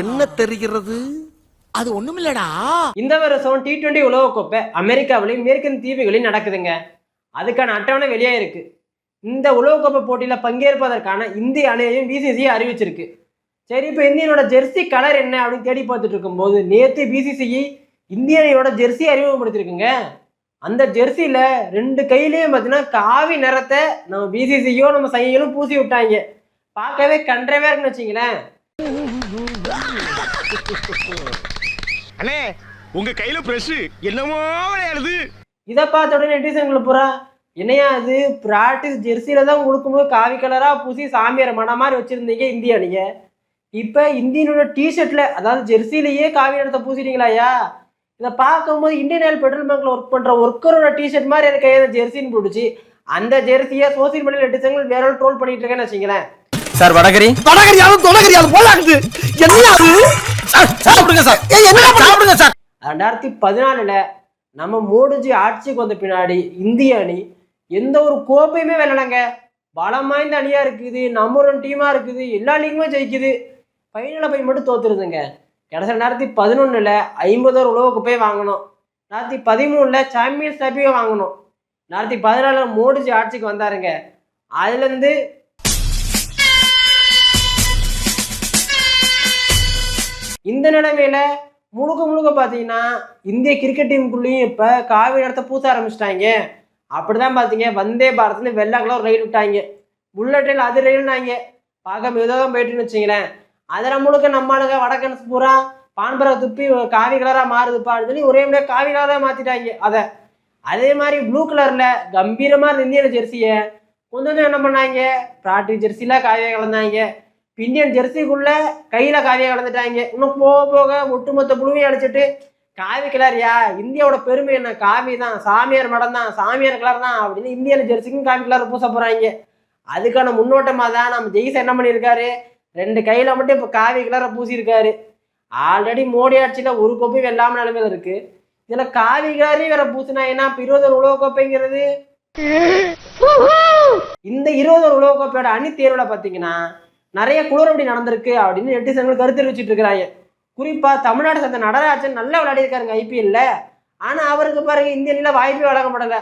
என்ன தெரிகிறது? அது ஒண்ணுமில்லடா. இந்த வருஷம் டி டுவெண்ட்டி உலகக்கோப்பை அமெரிக்காவிலையும் மேற்கின் தீவுகளையும் நடக்குதுங்க. அதுக்கான அட்டவணை வெளியே இருக்கு. இந்த உலகக்கோப்பை போட்டியில் பங்கேற்பதற்கான இந்திய அணியையும் பிசிசிஐ அறிவிச்சிருக்கு. சரி இப்போ இந்தியனோட ஜெர்சி கலர் என்ன அப்படின்னு தேடி பார்த்துட்டு இருக்கும்போது நேற்று பிசிசிஐ இந்திய அணியோட ஜெர்சி அறிமுகப்படுத்திருக்குங்க அந்த ஜெர்சியில் ரெண்டு கையிலையும் பார்த்தீங்கன்னா காவி நிறத்தை நம்ம பிசிசியோ நம்ம சைகளும் பூசி விட்டாங்க. பார்க்கவே கன்றவே இருக்குன்னு வச்சிங்களேன் அண்ணே உங்க கையில பிரஷ் என்னமோ விளையாடுது. இதை பார்த்த உடனே நெட்டிசன்களை பூரா என்னையா அது ப்ராக்டிஸ் ஜெர்சியில தான் கொடுக்கும்போது காவி கலரா பூசி சாமியார் மன மாதிரி வச்சிருந்தீங்க இந்திய அணிய இப்போ இந்தியனோட டிஷர்ட்ல அதாவது ஜெர்சிலேயே காவி நிறத்தை பூசிட்டீங்களாயா இதை பார்க்கும்போது இந்தியன் ஆயில் பெட்ரோல் பங்க்ல ஒர்க் பண்ற ஒர்க்கரோட டிஷர்ட் மாதிரி எனக்கு கையில் ஜெர்சின்னு போட்டுச்சு. அந்த ஜெர்சியை சோசியல் மீடியா நெட்டிசன்கள் வேற ட்ரோல் பண்ணிட்டு இருக்கேன்னு வச்சுங்களேன் சார் வடகரி. வடகரியாலும் தொடகரியாலும் போலாகுது என்ன அது? சார் சாப்பிடுங்க சார். ஏய் என்ன சாப்பிடுங்க? சார். ரெண்டாயிரத்தி பதினாலுல நம்ம மோடிஜி ஆட்சிக்கு வந்த பின்னாடி இந்திய அணி எந்த ஒரு கோப்பையுமே வெல்லலைங்க. பலம் வாய்ந்த அணியா இருக்குது நம்பர் ஒன் டீமா இருக்குது எல்லா லீக்குமே ஜெயிக்குது. ஃபைனலில் போய் மட்டும் தோத்துருதுங்க. கடைசி ரெண்டாயிரத்தி பதினொன்றில் ஐம்பதோரு உலக போய் வாங்கணும் ரெண்டாயிரத்தி பதிமூணில் சாம்பியன்ஸ் ட்ராஃபியை வாங்கணும் ரெண்டாயிரத்தி பதினாலில் மோடிஜி ஆட்சிக்கு வந்தாருங்க. அதுலேருந்து நிலைமையில முழுக்க முழுக்க பார்த்தீங்கன்னா இந்திய கிரிக்கெட் டீமுக்குள்ளேயும் இப்போ காவி இடத்த பூச ஆரம்பிச்சிட்டாங்க. அப்படிதான் பார்த்தீங்க வந்தே பாரத்னு வெள்ளாங்கலாம் ஒரு ரயில் விட்டாங்க. புல்லட் ரயில் அது ரயில்னாங்க. பார்க்க மெதுவாக தான் போயிட்டுன்னு வச்சிங்களேன். அதில் முழுக்க நம்மளுங்க வடக்கன்ஸ் பூரா பான்பரை துப்பி காவி கலராக மாறுதுப்பான்னு சொல்லி ஒரே முறையாக காவி கலராக மாற்றிட்டாங்க அதை. அதே மாதிரி ப்ளூ கலரில் கம்பீரமாக இருந்த இந்தியன் ஜெர்சியை கொஞ்சம் கொஞ்சம் என்ன பண்ணாங்க? பிராட்டி ஜெர்சிலாம் காவியாக கலந்தாங்க. இந்தியன் ஜெர்சிக்குள்ள கையில காவியை கலந்துட்டாங்க இன்னும் போக போக ஒட்டுமொத்த புழுவையும் அடிச்சிட்டு காவி கலர்யா இந்தியாவோட பெருமை என்ன? காவி தான் சாமியார் மடம் தான் சாமியார் கலர் தான் அப்படின்னு இந்தியன் ஜெர்சிக்கும் காவி கலர் பூச போறாங்க. அதுக்கான முன்னோட்டமாக தான் நம்ம ஜெய்ஸ் என்ன பண்ணியிருக்காரு? ரெண்டு கையில மட்டும் இப்போ காவி கலரை பூசியிருக்காரு. ஆல்ரெடி மோடி ஆட்சியில் ஒரு கோப்பை வெள்ளாம நிலைமையில இருக்கு. இதுல காவி கலரையும் வேற பூசினா ஏன்னா இப்போ இருபது உலக கோப்பைங்கிறது? இந்த இருபது உலக கோப்பையோட அணி தேர்வில் பார்த்தீங்கன்னா நிறைய குளறுபடி நடந்திருக்கு அப்படின்னு நெட்டிசன்கள் கருத்து தெரிவிச்சிட்டு இருக்கிறாங்க. குறிப்பா தமிழ்நாடு சேர்ந்த நடராஜன் நல்லா விளையாடி இருக்காருங்க ஐபிஎல்ல ஆனா அவருக்கு பாருங்க இந்திய அணியில வாய்ப்பே வழங்கப்படல.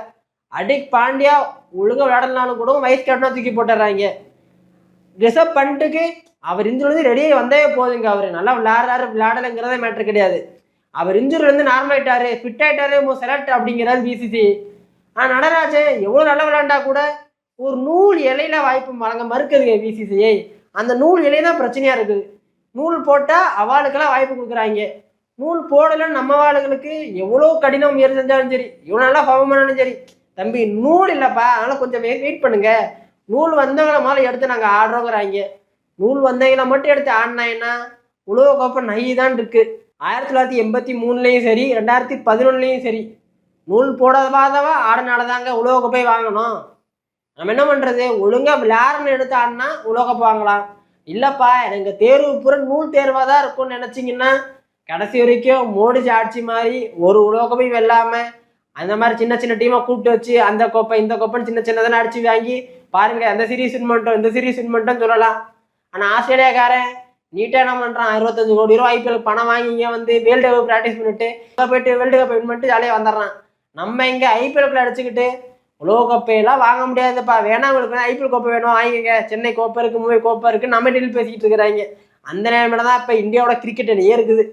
அடிக் பாண்டியா ஒழுங்கா விளையாடலனாலும் கூட வைஸ் கேப்டனா தூக்கி போட்டுறாங்க ரிசர்வ் பண்ணிட்டுக்கு அவர் இருந்து ரெடியாக வந்தே போதுங்க அவர். நல்லா விளையாடுறாரு விளையாடலைங்கிறதே மேட்ரு கிடையாது. அவர் இன்ஜுரில இருந்து நார்மல் ஆயிட்டாரு ஃபிட் ஆயிட்டாரு செலக்ட் அப்படிங்கிறாரு பிசிசி ஆனால் நடராஜன் எவ்வளோ நல்லா விளையாண்டா கூட ஒரு நூல் இலையில வாய்ப்பு வழங்க மறுக்குதுங்க பிசிசிஐ அந்த நூல்களே தான் பிரச்சனையாக இருக்குது. நூல் போட்டால் அவாளுக்கெல்லாம் வாய்ப்பு கொடுக்குறாங்க. நூல் போடலைன்னு நம்ம வாழ்களுக்கு எவ்வளோ கடினம் முயற்சி செஞ்சாலும் சரி இவ்வளோ நல்லா பவம் பண்ணாலும் சரி தம்பி நூல் இல்லைப்பா அதனால் கொஞ்சம் வெயிட் பண்ணுங்க. நூல் வந்தவங்கள மேலே எடுத்து நாங்கள் ஆடுறோங்கிறாங்க. நூல் வந்தவங்களை மட்டும் எடுத்து ஆடினாங்கன்னா உலக கோப்பை நை தான் இருக்குது ஆயிரத்தி தொள்ளாயிரத்தி எண்பத்தி மூணுலேயும் சரி ரெண்டாயிரத்தி பதினொன்றுலேயும் சரி. நூல் போடாதவா ஆடினால தாங்க உலக கோப்பை வாங்கணும். நம்ம என்ன பண்றது? ஒழுங்கா விளையாடுன்னு எடுத்து உலக உலகப் வாங்கலாம். இல்லப்பா எனக்கு தேர்வு பூரா நூல் தேர்வாக தான் இருக்கும்னு நினச்சிங்கன்னா கடைசி வரைக்கும் மோடிஜி ஆட்சி மாதிரி ஒரு உலகமே வெல்லாம அந்த மாதிரி சின்ன சின்ன டீமாக கூப்பிட்டு வச்சு அந்த கோப்பை இந்த கோப்பைன்னு சின்ன சின்னதான அடிச்சு வாங்கி பாருங்க அந்த சீரீஸ் வின் பண்ணிட்டோம் இந்த சீரீஸ் வின் பண்ணிட்டோம் சொல்லலாம். ஆனால் ஆஸ்திரேலியாக்காரன் நீட்டாக என்ன பண்ணுறான் அறுபத்தஞ்சு கோடி ரூபா ஐபிஎல் பணம் வாங்கி இங்கே வந்து வேர்ல்டு கப் ப்ராக்டிஸ் பண்ணிட்டு போயிட்டு வேர்ல்டு கப் வின் பண்ணிட்டு ஜாலியாக வந்துடுறான். நம்ம இங்கே ஐபிஎல்குள்ள அடிச்சுக்கிட்டு உலக கோப்பையெல்லாம் வாங்க முடியாதுப்பா. வேணா உங்களுக்கு. ஐபிஎல் கோப்பை வேணும்? வாங்கிக்கங்க. சென்னை கோப்பை இருக்குது மும்பை கோப்பை இருக்குது நம்ம டீல் பேசிக்கிட்டு இருக்கிறாங்க. அந்த நேரமில் தான் இப்போ இந்தியாவோட கிரிக்கெட் அணியே இருக்குது.